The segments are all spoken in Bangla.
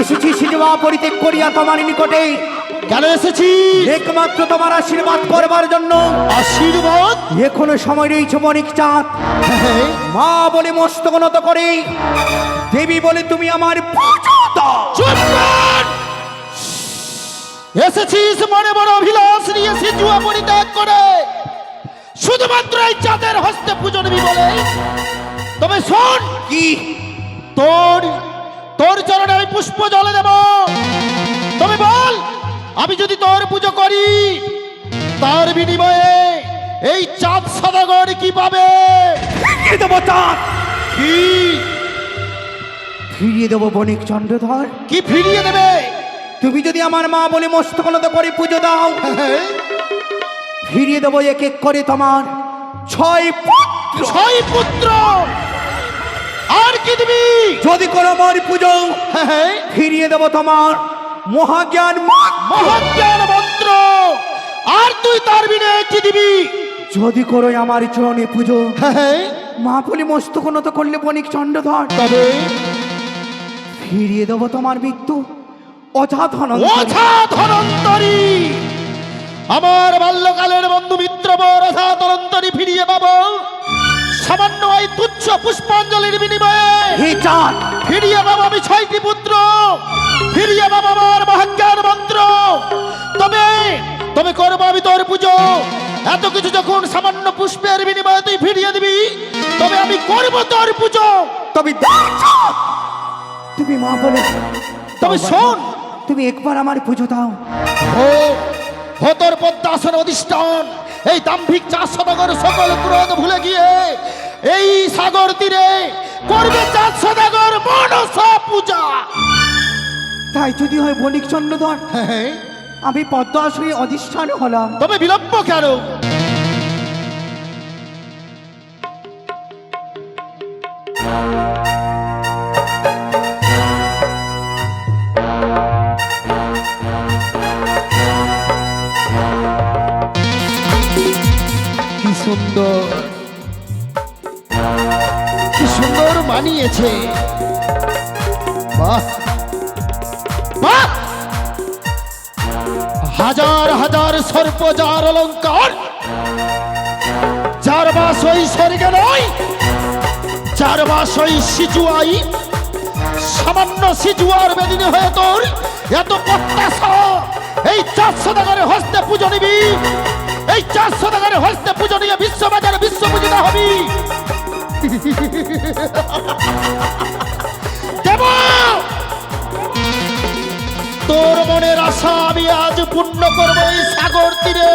এসেছি সিনেমা পরিত্যাগ করিয়া তোমার নিকটে। কেন এসেছি? একমাত্র তোমার আশীর্বাদ করবার জন্য। আশীর্বাদ? এখনও সময় রয়েছে মনিক চাঁদ হ্যাঁ, মা বলে মস্তক নত করে দেবী বলে তুমি আমার পুজো দাও। এসেছিস মনে বড় অভিলাষ নিয়েছি জুয়া পরিত্যাগ করে। শুধুমাত্র এই চাঁদের হস্তে পুজো নিবি বলে তবে শোন কি? তোর তোর চরণে আমি পুষ্প জলে দেব। তবে বল আমি যদি তোর পুজো করি তার বিনিময়ে এই চাঁদ সদাগর কি পাবে? ফিরিয়ে দেবো চাঁদ। কি? ফিরিয়ে দেবো বণিক চন্দ্রধর। কি ফিরিয়ে দেবে? তুমি যদি আমার মা বলে মস্তক নত করে পুজো দাও ফিরিয়ে দেবো এক এক করে তোমার। ছয় পুত্র। ছয় পুত্র! আর কি দিবি? যদি কোনো আমার পুজো হ্যাঁ, ফিরিয়ে দেবো তোমার মহাজ্ঞান মহাজ্ঞান মন্ত্র। আর তুই তার বিনিময়ে কি দিবি? যদি করো আমার চরণে পুজো। হ্যাঁ, মা বলে মস্তক নত করলে বণিক চন্দ্রধর তবে? ফিরিয়ে দেবো তোমার মৃত্যু। অজাধন ওঝা ধনন্তরী আমার বাল্যকালের বন্ধু মিত্র ওঝা ধনন্তরী ফিরিয়ে পাবো। সামান্য এই তুচ্ছ পুষ্পাঞ্জলির বিনিময়ে হে ফিরিয়ে পাবো আমি ছয়টি পুত্র। ফিরিয়ে পাবো আমার মহাজ্ঞান মন্ত্র। তবে তবে করব আমি তোর পুজো। এত কিছু যখন সামান্য পুষ্পের বিনিময়ে তুই ফিরিয়ে দিবি তবে আমি করব তোর পুজো। তবে তুমি মা বলে তবে শোন। তুমি একবার আমার পুজো দাও। ও হতর পদ্মাসন অধিষ্ঠান। এই দাম্ভিক চাষ সদাগর সকল ক্রোধ ভুলে গিয়ে এই সাগর তীরে করবে চাঁদ সদাগর মনসা পূজা। তাই যদি হয় বণিক চন্দ্রধর হ্যাঁ, আমি পদ্মাশ্রী অধিষ্ঠান হলাম। তবে বিলম্ব কেন? কি বাহ। হাজার হাজার সর্প, যার অলঙ্কার, যার বাস ওই স্বর্গে নয়, যার বাস ওই সিজুয়াই। সামান্য সিজুয়ার বেদিনী হয়ে তোর এত প্রত্যাশা। এই চারশো টাকার হস্তে পুজো নিবি। এই চারশো টাকারে হস্তে পুজো নিয়ে বিশ্ববাজারে বিশ্ব পূজিতা হবি। পূর্ণ করব এই সাগর তীরে।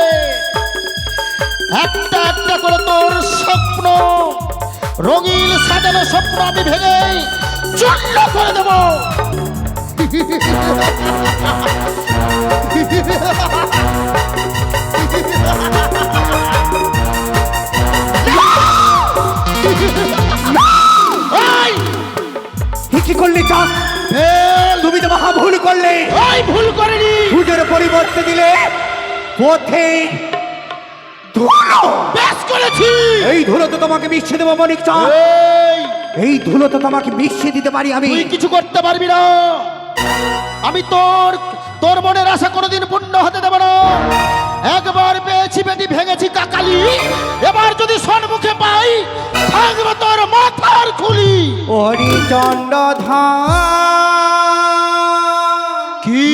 একটা একটা করে তোর স্বপ্ন, রঙিন সাজানো স্বপ্ন আমি ভেঙে চূর্ণ করে দেব। পরিবর্তে দিলে পথে ধুলো। বেশ করেছি। এই ধুলো তো তোমাকে মিশিয়ে দেবো চাঁদ এই। ধুলো তো তোমাকে মিশিয়ে দিতে পারি আমি। তুই কিছু করতে পারবি না। আমি তোর তোর মনের আশা কোনোদিন পূর্ণ হতে দেব না। একবার পেয়েছি বেটি ভেঙেছি কাকালি। এবার যদি সন্মুখে পাই ভাঙবো তোর মাথার খুলি। হরিচন্ড কি?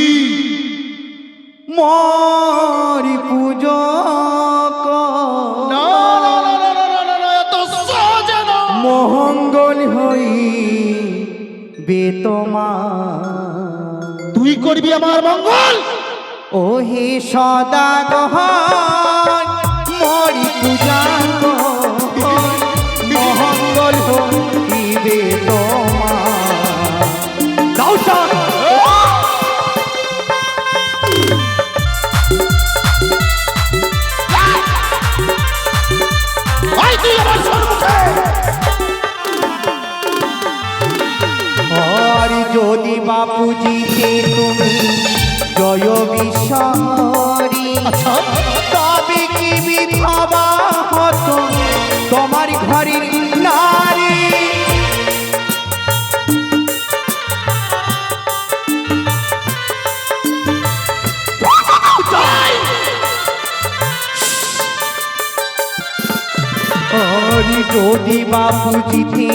মরি পুজো। মঙ্গল হই বেতমা তুই করবি আমার মঙ্গল। ওহি সদা গহন পুজিতে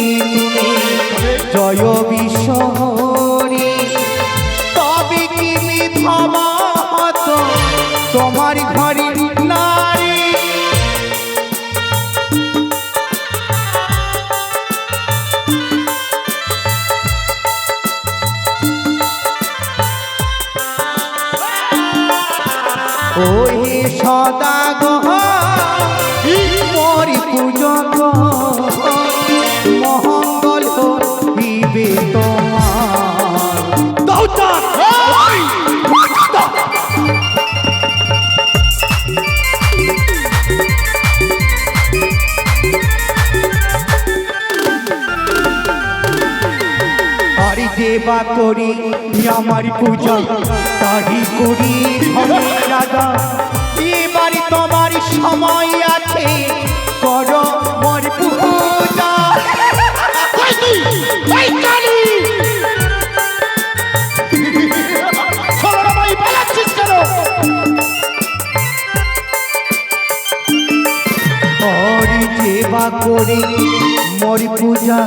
দেবা করি আমার পূজা। তারি করি এবার তোমার সময় আছে, কর মোর করি, মোর পূজা।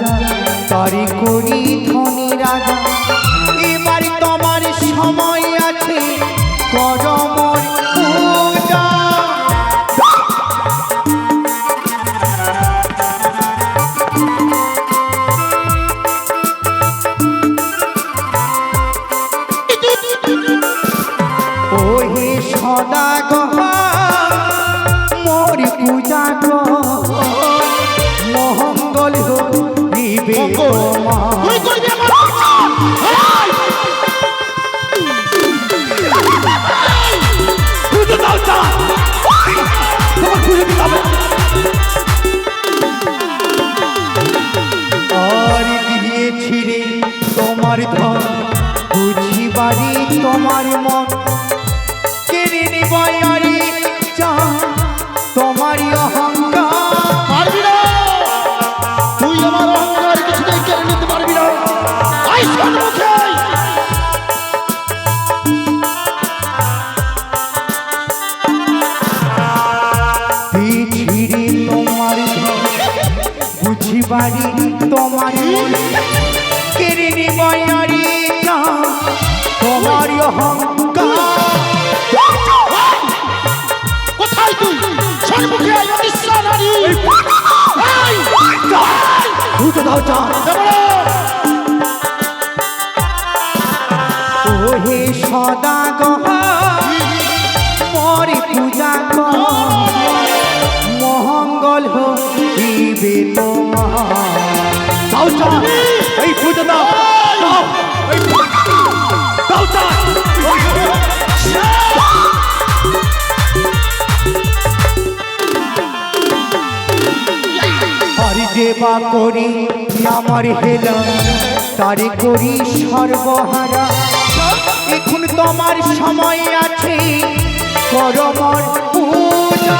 তারি করি ধনী রাজা সদা গহ মোর পূজা গহ মহঙ্গল হইবে তোমার। ধন বুঝি বাড়ি তোমার মন। বাড়ি তোমার কেড়ে আরে চা অহংকার। কোথায় তুই? সম্মুখে আই অনিশ্চয় নারী! পুজো দাও ওহে সদা গহ পরে পূজা কর। মহঙ্গল হইবে তোমার এই পুজো দাও। আর দেবা করি আমার হেলা তারে করি সর্বহারা। এখন তোমার সময় আছে করমর পূজা।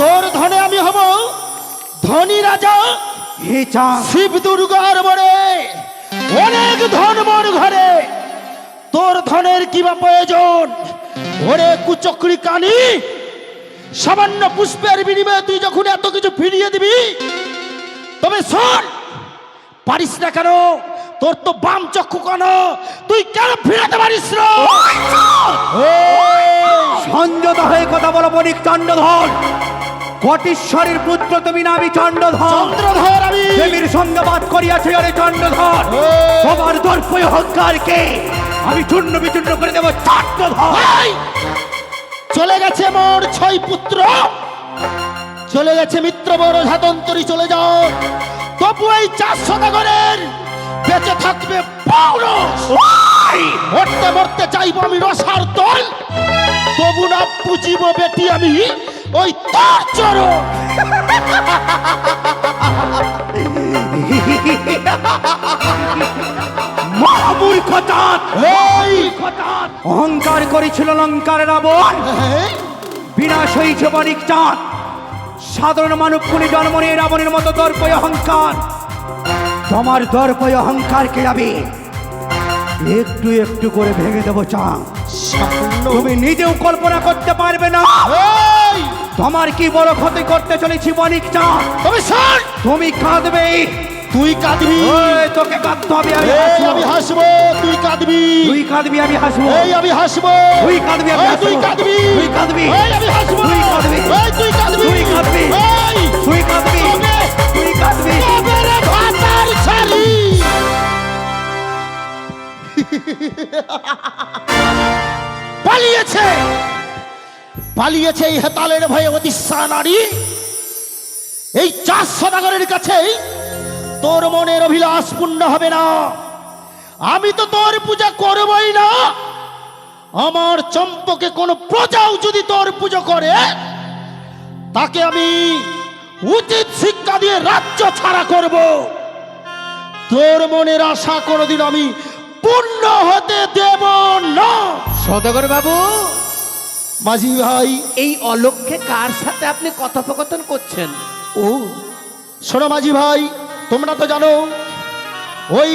তোর ধনে আমি হব ধনী রাজা। শিব দুর্গার বরে অনেক ধন মোর ঘরে। তোর ধনের কি বা প্রয়োজন? ওরে কুচক্রি কানি সামান্য পুষ্পের বিনিময়ে তুই যখন এত কিছু ফিরিয়ে দিবি তবে শোন পারিস না কেন? তোর তো বাম চক্ষু কেন? তুই কেন ফিরাতে পারিস না? সংযত হয়ে কথা বলো বণিক চন্দ্রধর। কটিশ্বরের পুত্র তুমি না আমি চন্দ্রধর দেবীর সঙ্গে বাদ করিয়াছে আরে চন্দ্রধর। তোমার দর্প অহংকারকে আমি চূর্ণ বিচূর্ণ করে দেবো চন্দ্রধর! চলে গেছে মোর ছয় পুত্র। চলে গেছে মিত্র বড় ধাতন্তরী চলে যাও। তবু এই চার সদাগরের বেঁচে থাকবে পৌরস! মরতে মরতে চাইব আমি রসার দল। তবু না পুজিব বেটি আমি ওই তার চরণ এই! অহংকার করেছিল লঙ্কার রাবণ। বিনাশ হয়েছে বণিক চাঁদ। সাধারণ মানব কুলে জন্ম নিয়ে রাবণের মতো দর্পয় অহংকার। তোমার দর্পয় অহংকারকে যাবে একটু একটু করে ভেঙে দেবো চাঁদ। তুমি নিজেও কল্পনা করতে পারবে না। তোমার কি বড় ক্ষতি করতে চলেছি তবে শোন! তুমি কাঁদবে। তুই কাঁদবি। তোকে কাঁদতে হবে আমি হাসবো। আমি হাসবো তুই কাঁদবি। তুই কাঁদবি আমি হাসবো। এই আমি হাসবো। তুই কাঁদবি আমি তুই কাঁদবি। তুই কাঁদবি। আমি হাসবো। তুই কাঁদবি। তুই কাঁদবি। তুই কাঁদবি। তুই কাঁদবি। পালিয়েছে। পালিয়েছে এই হেতালের ভয়ে অতিশা নারী। এই চার সদাগরের কাছে তোর মনের অভিলাষ পূর্ণ হবে না। আমি তো তোর পূজা করবই না। আমার চম্পকে কোনো প্রজাও যদি তোর পুজো করে, তাকে আমি উচিত শিক্ষা দিয়ে রাজ্য ছাড়া করব। তোর মনের আশা কোনোদিন আমি পূর্ণ হতে দেব না। সদাগর বাবু। মাঝি ভাই। এই অলক্ষে কার সাথে আপনি কথোপকথন করছেন? ও শোনো মাঝি ভাই তোমরা তো জানো ওই